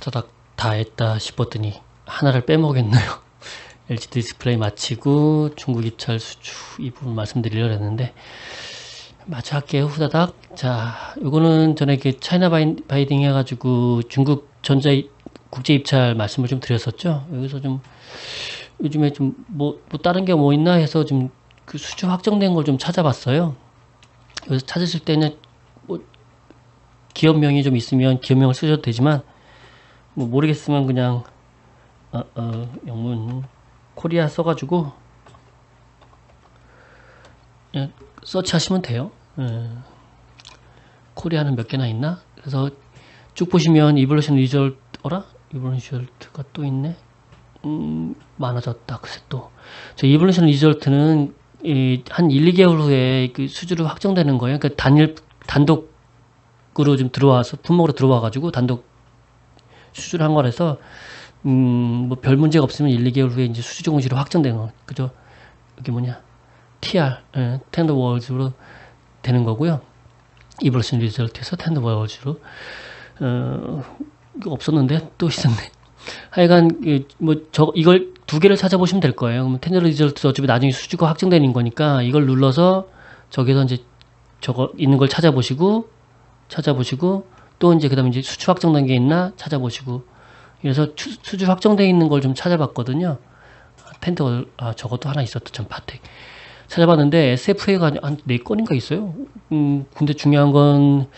후다닥 다 했다 싶었더니 하나를 빼먹겠네요. LG 디스플레이 마치고 중국 입찰 수주 이 부분 말씀드리려고 했는데 마저 할게요 후다닥 자 요거는 전에 이렇게 차이나 바이, 바이 딩 해가지고 중국 전자 이- 국제 입찰 말씀을 좀 드렸었죠 여기서 좀 요즘에 좀뭐 뭐 다른 게 뭐 있나 해서 좀 그 수주 확정된 걸 좀 찾아봤어요 여기서 찾으실 때는 뭐 기업명이 좀 있으면 기업명을 쓰셔도 되지만 뭐 모르겠으면 그냥 어, 어, 영문 코리아 써가지고 그냥 서치하시면 돼요. 예. 코리아는 몇 개나 있나? 그래서 쭉 보시면 이볼루션 리절트 어라? 이볼루션 리절트가 또 있네. 음, 많아졌다. 글쎄 또. 저 이볼루션 리절트는 이, 한 1, 2개월 후에 그 수주로 확정되는 거예요. 그러니까 단일 단독으로 좀 들어와서 품목으로 들어와 가지고 단독 수주를 한 거라서 음, 뭐 별 문제가 없으면 1, 2개월 후에 이제 수주 공시로 확정되는 거. 그죠? 이게 뭐냐? TR, 예, 텐더 월즈로 되는 거고요. 이블슨 리절트에서 텐더 월즈로 어, 없었는데 또 있었네. 하여간 뭐 저 이걸 두 개를 찾아보시면 될 거예요. 그러면 텐더 리절트 어차피 나중에 수주가 확정되는 거니까 이걸 눌러서 저기서 이제 저거 있는 걸 찾아보시고 찾아보시고 또 이제 그다음에 이제 수주 확정된 게 있나 찾아보시고 그래서 추- 수주 확정돼 있는 걸 좀 찾아봤거든요. 아, 텐더 아 저것도 하나 있었다 참 파텍 찾아봤는데 SFA가 한네 건인가 있어요. 음 근데 중요한 건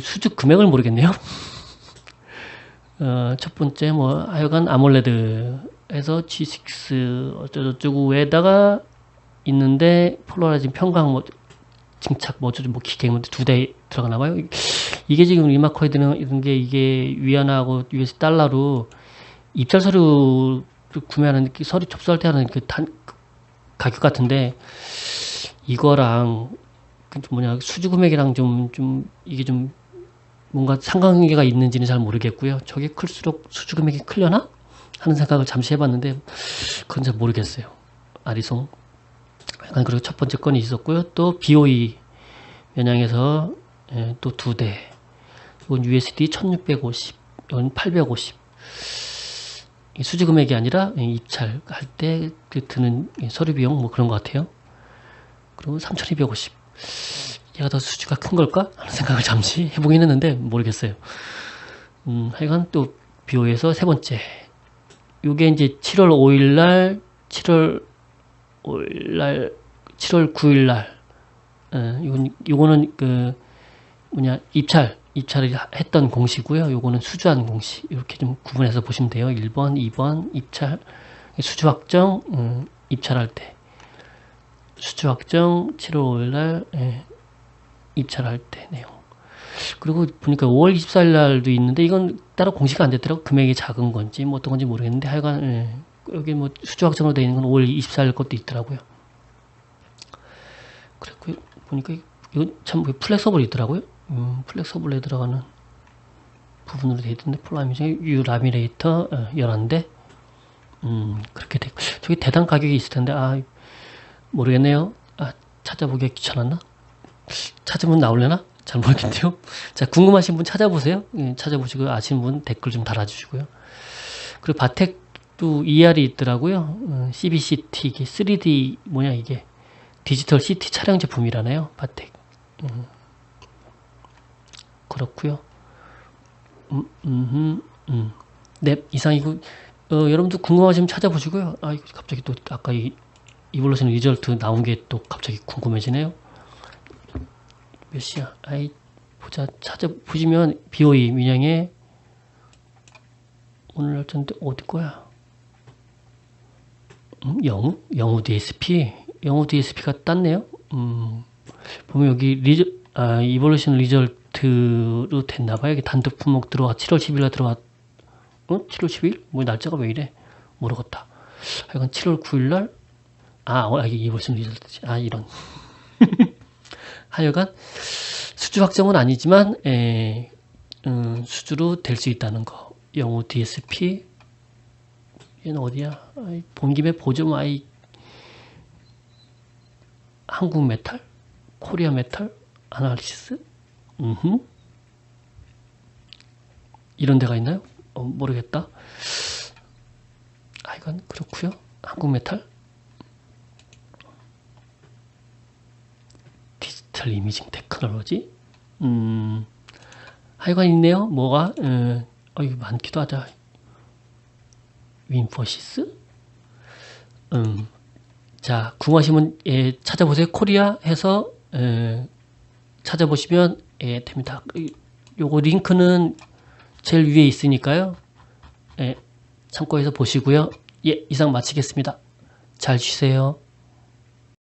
수주 금액을 모르겠네요. 어, 첫 번째 뭐 하여간 아몰레드에서 G6 어쩌고저쩌고 에다가 있는데 폴라라이징 평강 뭐 증착 뭐 어쩌고 뭐 기계 뭐두 대 들어가나 봐요. 이게 지금 리마코이드는 이런 게 이게 위안화하고 US 달러로 입찰 서류 구매하는 그 서류 접수할 때 하는 그 단 가격 같은데 이거랑 그 뭐냐 수주 금액이랑 좀 좀 이게 좀 뭔가 상관관계가 있는지는 잘 모르겠고요. 저게 클수록 수주 금액이 클려나 하는 생각을 잠시 해봤는데 그건 잘 모르겠어요. 아리송. 약간 그리고 첫 번째 건이 있었고요. 또 BOE 면양에서 예, 또두 대. 이건 USD 1650, 이건 850. 이 수지 금액이 아니라 이 입찰할 때그 드는 이 서류 비용 뭐 그런 것 같아요. 그리고 3250. 얘가 더 수지가 큰 걸까? 하는 생각을 잠시 해보긴 했는데 모르겠어요. 음, 하여간 또 비오에서 세 번째. 요게 이제 7월 5일 날, 7월 5일 날, 7월 9일 날, 예, 요건, 요거는 그, 뭐냐, 입찰, 입찰을 했던 공시고요. 요거는 수주한 공시. 이렇게 좀 구분해서 보시면 돼요. 1번, 2번, 입찰, 수주 확정, 음, 입찰할 때. 수주 확정, 7월 5일 날, 예, 입찰할 때 내용. 그리고 보니까 5월 24일 날도 있는데 이건 따로 공시가 안 됐더라고. 금액이 작은 건지 뭐 어떤 건지 모르겠는데 하여간 예, 여기 뭐 수주 확정으로 되어 있는 건 5월 24일 것도 있더라고요. 그랬고 보니까 이건 참 플렉서블이 있더라고요. 음, 플렉서블에 들어가는 부분으로 되어 있던데 폴라미징 유 라미네이터 어, 11대 음 그렇게 됐고 저기 대당 가격이 있을 텐데 아 모르겠네요. 아 찾아보기가 귀찮았나? 찾으면 나올려나? 잘 모르겠네요. 자, 궁금하신 분 찾아보세요. 예, 찾아보시고 아시는 분 댓글 좀 달아주시고요. 그리고 바텍도 ER이 있더라고요. 어, CBCT, 이게 3D, 뭐냐, 이게. 디지털 CT 촬영 제품이라네요. 바텍. 음. 그렇고요 음, 음, 음. 네, 이상이고, 어, 여러분도 궁금하시면 찾아보시고요. 아, 갑자기 또, 아까 이, 이블루션 리절트 나온 게 또 갑자기 궁금해지네요. 몇 시야? 아이 보자 찾아 보시면 BOE 민영의 오늘 날짜인데 어디 거야? 음, 영우 영우 DSP 영우 DSP가 땄네요. 음 보면 여기 리저 아 이볼루션 리절 트로 됐나 봐요. 여기 단독 품목 들어와 7월 10일에 들어와 어 7월 10일 뭐 날짜가 왜 이래 모르겠다. 하여간 7월 9일 날 아, 어, 이게 이볼루션 리절트지. 아 이런. 하여간 수주 확정은 아니지만 에, 음, 수주로 될 수 있다는 거. 영우 DSP 얘는 어디야? 아이, 본 김에 보죠. 아이 한국 메탈, 코리아 메탈, 아날리시스. 음흠. 이런 데가 있나요? 어, 모르겠다. 아 이건 그렇고요. 한국 메탈 디지털 이미징 테크놀로지 음 하여간 있네요. 뭐가 어, 어 이거 많기도 하다. 윈포시스 음. 자, 궁금하시면 예, 찾아보세요. 코리아 해서 예, 찾아보시면 예, 됩니다. 이- 요거 링크는 제일 위에 있으니까요. 예, 참고해서 보시고요. 예, 이상 마치겠습니다. 잘 쉬세요.